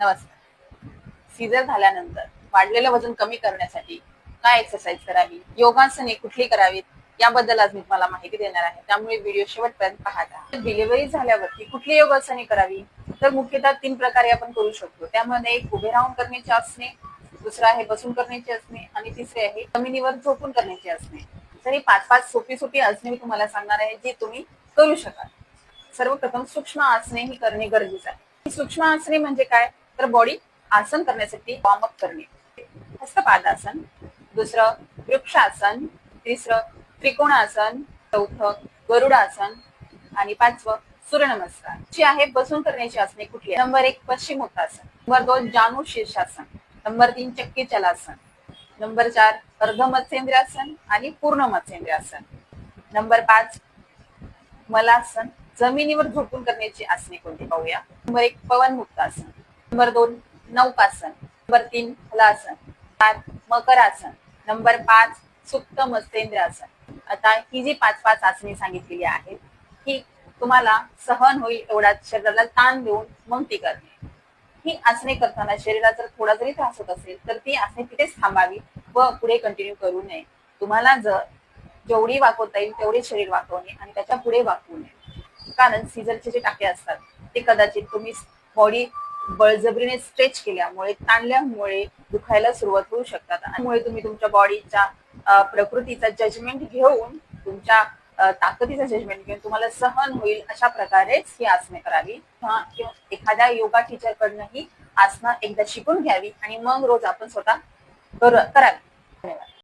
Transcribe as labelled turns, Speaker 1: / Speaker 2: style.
Speaker 1: नमस्कार. सीझर झाल्यानंतर वाढलेलं वजन कमी करण्यासाठी काय एक्सरसाइज करावी? योगासने कुठली करावीत? याबद्दल आज मी तुम्हाला माहिती देणार आहे. त्यामुळे व्हिडिओ शेवटपर्यंत पाहता डिलिव्हरी झाल्यावरती कुठली योगासने करावी? तर मुख्यतः तीन प्रकारे आपण करू शकतो. त्यामध्ये एक उभे राहून करण्याची असणे दुसरं आहे बसून करण्याची असणे आणि तिसरे आहे जमिनीवर झोपून करण्याची असणे तर ही पाच पाच सोपी सोपी आसने मी तुम्हाला सांगणार आहे जी तुम्ही करू शकाल. सर्वप्रथम सूक्ष्म आसने ही करणे गरजेचं आहे. सूक्ष्म आसने म्हणजे काय? तर बॉडी आसन करण्यासाठी वॉर्मअप करणे. हस्तपादासन दुसरं वृक्षासन तिसरं त्रिकोणासन चौथं गरुडासन आणि पाचवं सूर्यनमस्कार. जी आहे बसून करण्याची आसने कुठली नंबर एक पश्चिमोत्तासन. नंबर दोन जानू शीर्षासन नंबर तीन चक्की चलासन नंबर चार अर्ध मत्स्येंद्रासन आणि पूर्ण मत्स्येंद्रासन नंबर पाच मलासन. जमिनीवर झोपून करण्याची आसने कोणती? पाहूया. नंबर एक पवन मुक्तासन नंबर दोन नौकासन नंबर तीन हलासन चार मकरासन. नंबर पाच सुप्त मत्स्येंद्रासन. आता ही जी पाच पाच आसने सांगितलेली आहेत ही तुम्हाला सहन होईल एवढा शरीराला ताण देऊन मग ती करणे ही आसने करताना शरीराला जर थोडा जरी त्रास होत असेल तर ती आसने तिथेच थांबावी व पुढे कंटिन्यू करू नये. तुम्हाला जर जेवढी वाकवता येईल तेवढे शरीर वाकवणे आणि त्याच्या पुढे वाकवू नये. कारण सीझरचे जे टाके असतात ते कदाचित तुम्ही बॉडी बळजबरीने स्ट्रेच केल्यामुळे ताणल्यामुळे दुखायला सुरुवात होऊ शकतात. त्यामुळे तुम्ही तुमच्या बॉडीच्या प्रकृतीचा जजमेंट घेऊन तुमच्या ताकदीचा जजमेंट घेऊन तुम्हाला सहन होईल अशा प्रकारेच ही आसने करावी. किंवा एखाद्या योगा टीचर कडनं ही आसनं एकदा शिकून घ्यावी आणि मग रोज आपण स्वतः करावी. धन्यवाद.